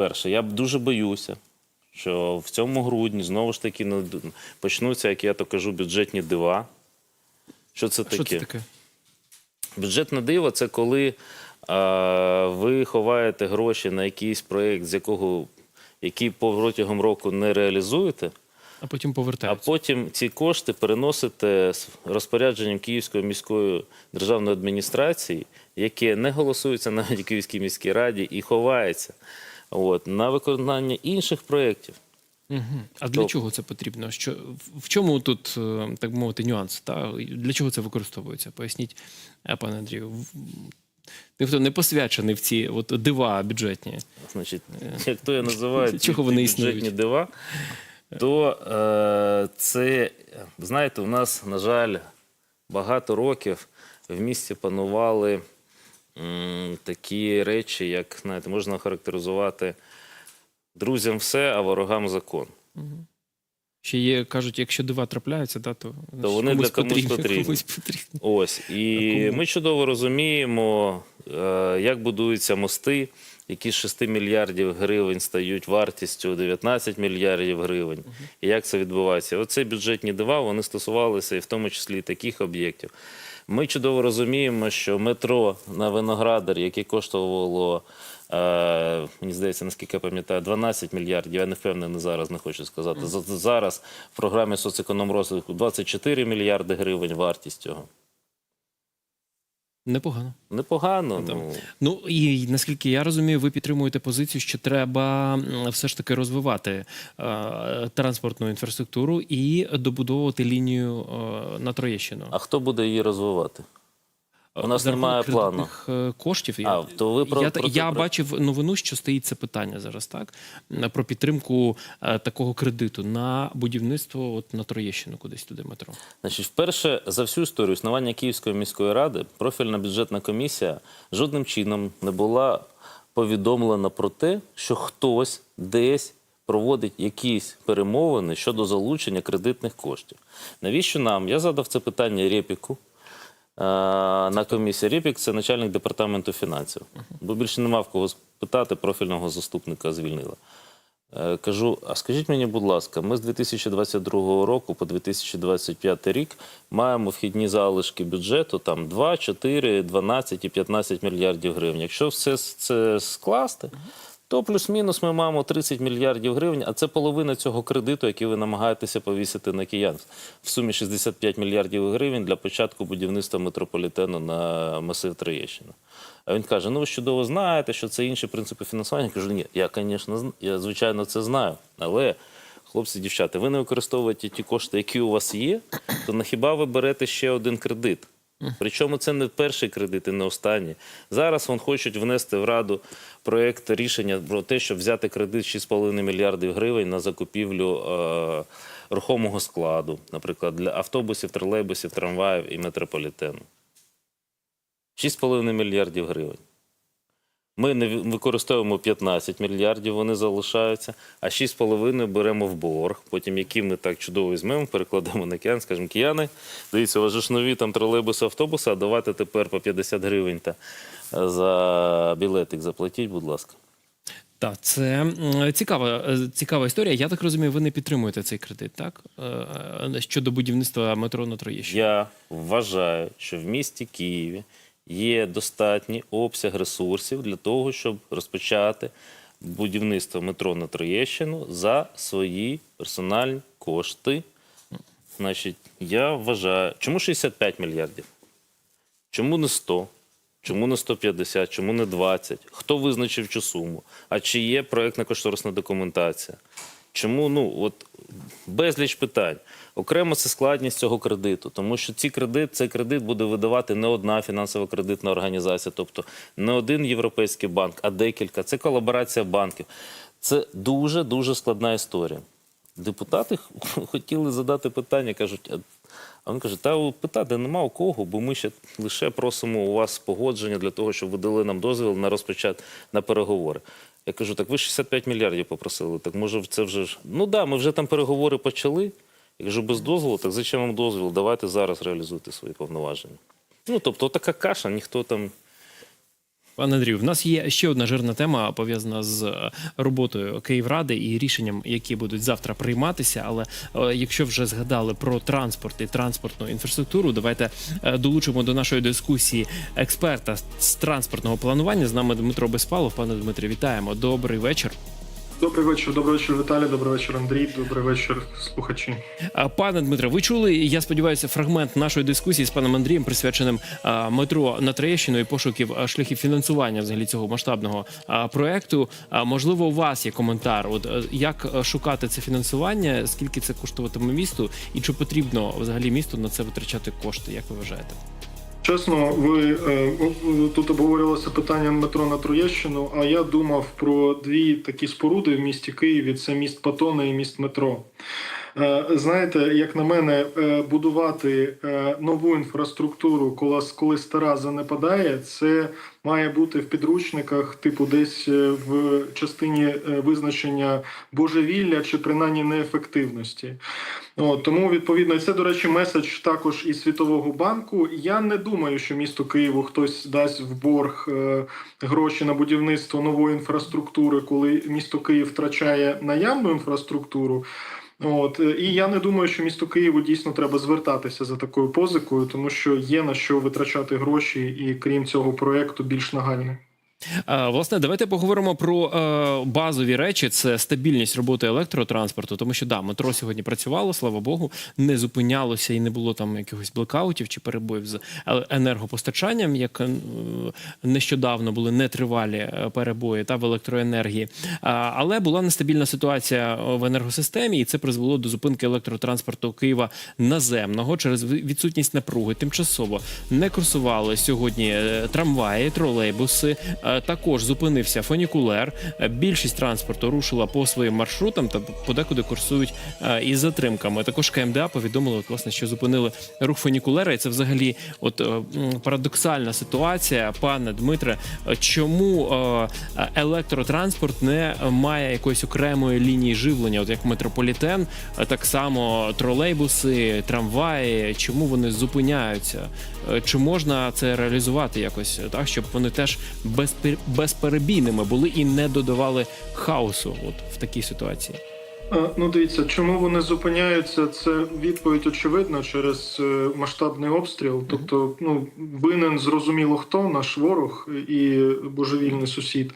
Перше, я дуже боюся, що в цьому грудні знову ж таки почнуться, як я то кажу, бюджетні дива. Що це таке? Що це таке? Бюджетне диво це коли а, ви ховаєте гроші на якийсь проєкт, з якого який протягом року не реалізуєте, А потім а потім ці кошти переносите з розпорядженням Київської міської державної адміністрації, яке не голосується навіть у Київській міській раді і ховається от, на виконання інших проєктів. Мгм. А для Тобто- чого це потрібно? Що в- чому тут, е, так би мовити, нюанс? Та для чого це використовується? Поясніть, е, пане Андрію. Ніхто не посвячений в ці от дива бюджетні. Значить, як то я називаю Чого вони бюджетні існують? дива, то е, це, знаєте, у нас, на жаль, багато років в місті панували такі речі, як знаєте, можна характеризувати друзям все, а ворогам закон. Ще є, кажуть, якщо дива трапляються, да, то, То вони для комусь потрібні. комусь потрібні. Ось і ми чудово розуміємо, е, як будуються мости, які з 6 мільярдів гривень стають вартістю 19 мільярдів гривень. І як це відбувається? Оце бюджетні дива вони стосувалися і в тому числі і таких об'єктів. Ми чудово розуміємо, що метро на Виноградар, яке коштувало, е, мені здається, наскільки я пам'ятаю, 12 мільярдів, я не впевнений зараз, не хочу сказати. За- Зараз в програмі соцекономрозвитку 24 мільярди гривень вартість цього. Непогано. Непогано. Ну, Ну і наскільки я розумію, ви підтримуєте позицію, що треба все ж таки розвивати е, транспортну інфраструктуру і добудовувати лінію е, на Троєщину. а хто буде її розвивати? У нас За немає плану. е, коштів. А, то ви про- я, про я про- бачив новину, що стоїть це питання зараз, так? Про підтримку е, такого кредиту на будівництво от на Троєщину, кудись туди метро. Значить, вперше за всю історію існування Київської міської ради профільна бюджетна комісія жодним чином не була повідомлена про те, що хтось десь проводить якісь перемовини щодо залучення кредитних коштів. Навіщо нам? Я задав це питання Рєпіку. На комісії Рєпік це начальник департаменту фінансів. Бо більше нема в кого спитати, профільного заступника звільнили. Е, Кажу, а скажіть мені, будь ласка, ми з 2022 року по 2025 рік маємо вхідні залишки бюджету там 2, 4, 12 і 15 мільярдів гривень. Якщо все це скласти, то плюс-мінус ми маємо 30 мільярдів гривень, а це половина цього кредиту, який ви намагаєтеся повісити на киян. В сумі 65 мільярдів гривень для початку будівництва метрополітену на масив Троєщина. А він каже: ну ви чудово знаєте, що це інші принципи фінансування. Я кажу, ні, я, звісно, я звичайно це знаю. Але, хлопці, дівчата, ви не використовуєте ті кошти, які у вас є, то на хіба ви берете ще один кредит? Причому це не перший кредит і не останній. Зараз вони хочуть внести в раду проєкт рішення про те, щоб взяти кредит 6,5 мільярдів гривень на закупівлю е, рухомого складу, наприклад, для автобусів, тролейбусів, трамваїв і метрополітену. 6,5 мільярдів гривень. Ми не використовуємо 15 мільярдів, вони залишаються, а 6,5 беремо в борг. Потім, які ми так чудово візьмемо, перекладемо на киян, скажемо, кияни, дивіться, у вас же ж нові там тролейбуси, автобуси, а давайте тепер по 50 гривень та е, за білетик заплатіть, будь ласка. Так, це цікава, е, цікава історія. Я так розумію, ви не підтримуєте цей кредит, так? Е, Щодо будівництва метро на Троєщині. Я вважаю, що в місті Києві є достатній обсяг ресурсів для того, щоб розпочати будівництво метро на Троєщину за свої персональні кошти. Значить, я вважаю, чому 65 мільярдів? Чому не 100? Чому не 150? Чому не 20? Хто визначив цю суму? А чи є проєктна кошторисна документація? Чому ну от безліч питань? Окремо це складність цього кредиту, тому що ці кредит, цей кредит буде видавати не одна фінансова кредитна організація, тобто не один європейський банк, а декілька. Це колаборація банків. Це дуже дуже складна історія. Депутати хотіли задати питання, кажуть, а він каже, та питати нема у кого, бо ми ще лише просимо у вас погодження для того, щоб ви дали нам дозвіл на розпочат на переговори. Я кажу, так ви 65 мільярдів попросили. Так може це вже ж. Ну да, ми вже там переговори почали. Я кажу, без дозволу, так зачем вам дозвіл? Давайте зараз реалізуйте свої повноваження. Ну, тобто, така каша, ніхто там Пане Андрію, в нас є ще одна жирна тема пов'язана з е, роботою Київради і рішенням, які будуть завтра прийматися. Але е, якщо вже згадали про транспорт і транспортну інфраструктуру, давайте е, долучимо до нашої дискусії експерта з транспортного планування. З нами Дмитро Безпалов. Пане Дмитре, вітаємо. Добрий вечір. Добрий вечір, добрий вечір, Віталій, добрий вечір, Андрій, добрий вечір, слухачі. Пане Дмитре, ви чули, я сподіваюся, фрагмент нашої дискусії з паном Андрієм, присвяченим метро на Троєщину і пошуків шляхів фінансування взагалі цього масштабного проекту. Можливо, у вас є коментар. От е, як е, шукати це фінансування, скільки це коштуватиме місту, і чи потрібно взагалі місту на це витрачати кошти? Як ви вважаєте? Чесно, ви е, тут обговорювалося питання метро на Троєщину, а я думав про дві такі споруди в місті Києві: це міст Патона і міст метро. Е, Знаєте, як на мене, е, будувати е, нову інфраструктуру, коли, коли стара занепадає, це має бути в підручниках, типу, десь в частині визначення божевілля чи принаймні неефективності. От, тому відповідно, це, до речі, меседж також і Світового банку. Я не думаю, що місту Києву хтось дасть в борг гроші на будівництво нової інфраструктури, коли місто Київ втрачає наявну інфраструктуру. От е, і я не думаю, що місту Києву дійсно треба звертатися за такою позикою, тому що є на що витрачати гроші, і крім цього проекту більш нагальне. А, Власне, давайте поговоримо про е, базові речі. Це стабільність роботи електротранспорту, тому що да, метро сьогодні працювало, слава Богу, не зупинялося і не було там якихось блекаутів чи перебоїв з е- енергопостачанням, як е, нещодавно були нетривалі е, перебої та в електроенергії. Але була нестабільна ситуація е, в енергосистемі, і це призвело до зупинки електротранспорту Києва наземного через відсутність напруги. Тимчасово не курсували сьогодні е, трамваї, тролейбуси. Е, Також зупинився фунікулер. Е, Більшість транспорту рушила по своїм маршрутам та подекуди курсують е, із затримками. Також КМДА повідомили, от, власне, що зупинили рух фунікулера, і це взагалі от парадоксальна ситуація. Пане Дмитре, чому електротранспорт не має якоїсь окремої лінії живлення, от як метрополітен, так само тролейбуси, трамваї. Чому вони зупиняються? Чи можна це реалізувати якось так, щоб вони теж безпер- безперебійними були і не додавали хаосу от в такій ситуації? Е, Ну, дивіться, чому вони зупиняються? Це відповідь очевидна через е, масштабний обстріл. Тобто, ну винен зрозуміло хто наш ворог і божевільний сусід.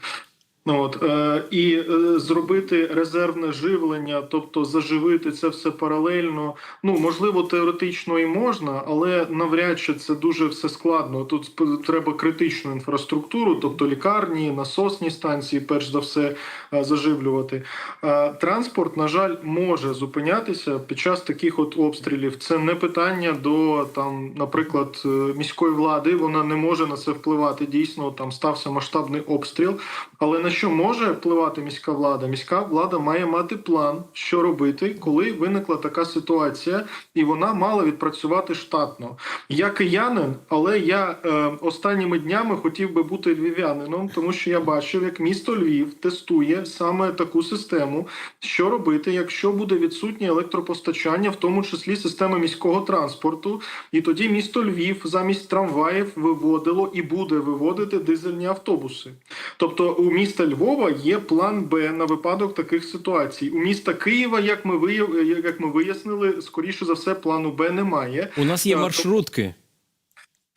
Ну, от, е, і е, зробити резервне живлення, тобто заживити це все паралельно. Ну можливо, теоретично і можна, але навряд чи це дуже все складно. Тут треба критичну інфраструктуру, тобто лікарні, насосні станції, перш за все е, заживлювати. Е, Транспорт, на жаль, може зупинятися під час таких от обстрілів. Це не питання до там, наприклад, е, міської влади. Вона не може на це впливати. Дійсно, там стався масштабний обстріл. Але на що може впливати міська влада? Міська влада має мати план, що робити, коли виникла така ситуація, і вона мала відпрацювати штатно. Я киянин, але я е, останніми днями хотів би бути львів'янином, тому що я бачив, як місто Львів тестує саме таку систему, що робити, якщо буде відсутнє електропостачання, в тому числі системи міського транспорту. І тоді місто Львів замість трамваїв виводило і буде виводити дизельні автобуси. Тобто у міста Львова є план Б на випадок таких ситуацій. У міста Києва, як ми вияв... як ми вияснили, скоріше за все, плану Б немає. У нас є маршрутки.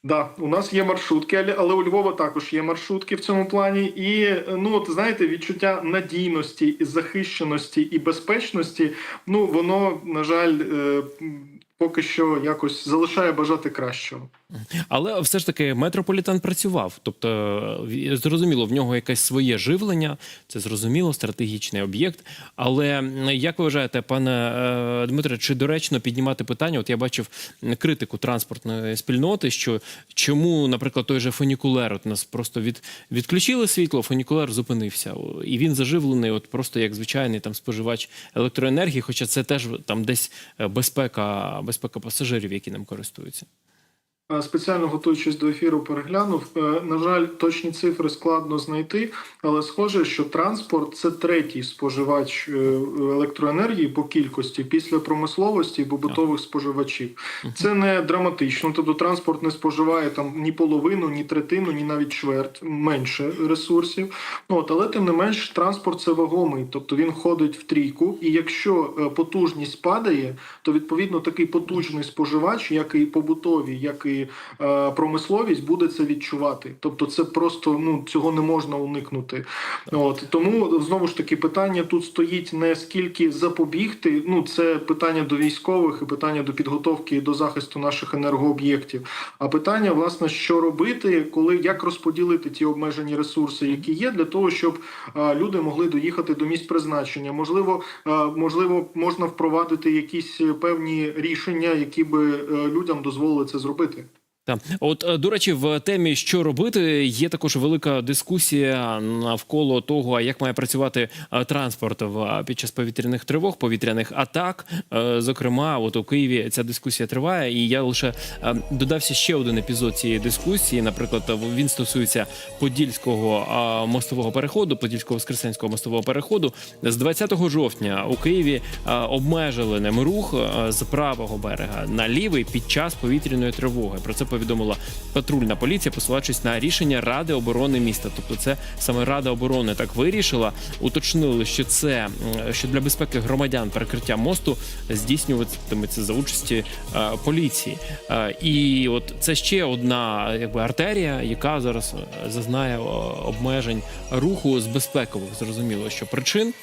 Да, у нас є маршрутки, але, але у Львова також є маршрутки в цьому плані. І е, ну от знаєте, відчуття надійності, захищеності і безпечності. Ну воно на жаль е, поки що якось залишає бажати кращого. Але все ж таки метрополітен працював. Тобто, зрозуміло, в нього якесь своє живлення, це зрозуміло, стратегічний об'єкт. Але як ви вважаєте, пане е, Дмитре, чи доречно піднімати питання? От я бачив критику транспортної спільноти, що чому, наприклад, той же фунікулер, от нас просто від, відключили світло, фунікулер зупинився, і він заживлений, от просто як звичайний там споживач електроенергії, хоча це теж там десь е, безпека, безпека пасажирів, які ним користуються. Е, спеціально готуючись до ефіру, переглянув. Е, На жаль, точні цифри складно знайти, але схоже, що транспорт це третій споживач е, електроенергії по кількості після промисловості і побутових споживачів. Це не драматично. Тобто транспорт не споживає там ні половину, ні третину, ні навіть чверть менше ресурсів. От, але тим не менш, транспорт це вагомий, тобто він ходить в трійку. І якщо потужність падає, то відповідно такий потужний споживач, як і побутові, як і е, промисловість, буде це відчувати. Тобто, це просто ну цього не можна уникнути. От тому знову ж таки питання тут стоїть не скільки запобігти. Ну це питання до військових і питання до підготовки і до захисту наших енергооб'єктів. А питання, власне, що робити, коли як розподілити ті обмежені ресурси, які є, для того, щоб е, люди могли доїхати до місць призначення. Можливо, е, можливо, можна впровадити якісь певні рішення, які би е, людям дозволили це зробити. Так, от е, до речі, в темі що робити, є також велика дискусія навколо того, як має працювати е, транспорт в е, під час повітряних тривог, повітряних атак. Зокрема, от у Києві ця дискусія триває, і я лише додався ще один епізод цієї дискусії. Наприклад, він стосується подільського мостового переходу, подільського воскресенського мостового переходу. З 20 жовтня у Києві обмежили ним рух з правого берега на лівий під час повітряної тривоги. Про це повідомила патрульна поліція, посилаючись на рішення Ради оборони міста. Тобто, це саме Рада оборони так вирішила. Уточнили, що це що для безпеки громадян перекриття мосту здійснюватиметься за участі е, поліції. Е, і от це ще одна якби артерія, яка зараз е, зазнає обмежень руху з безпекових. Зрозуміло, що причин.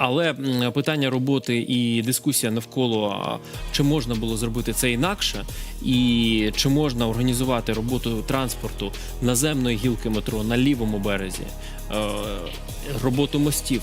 Але питання роботи і дискусія навколо чи можна було зробити це інакше, і чи можна організувати роботу транспорту наземної гілки метро на лівому березі, е, роботу мостів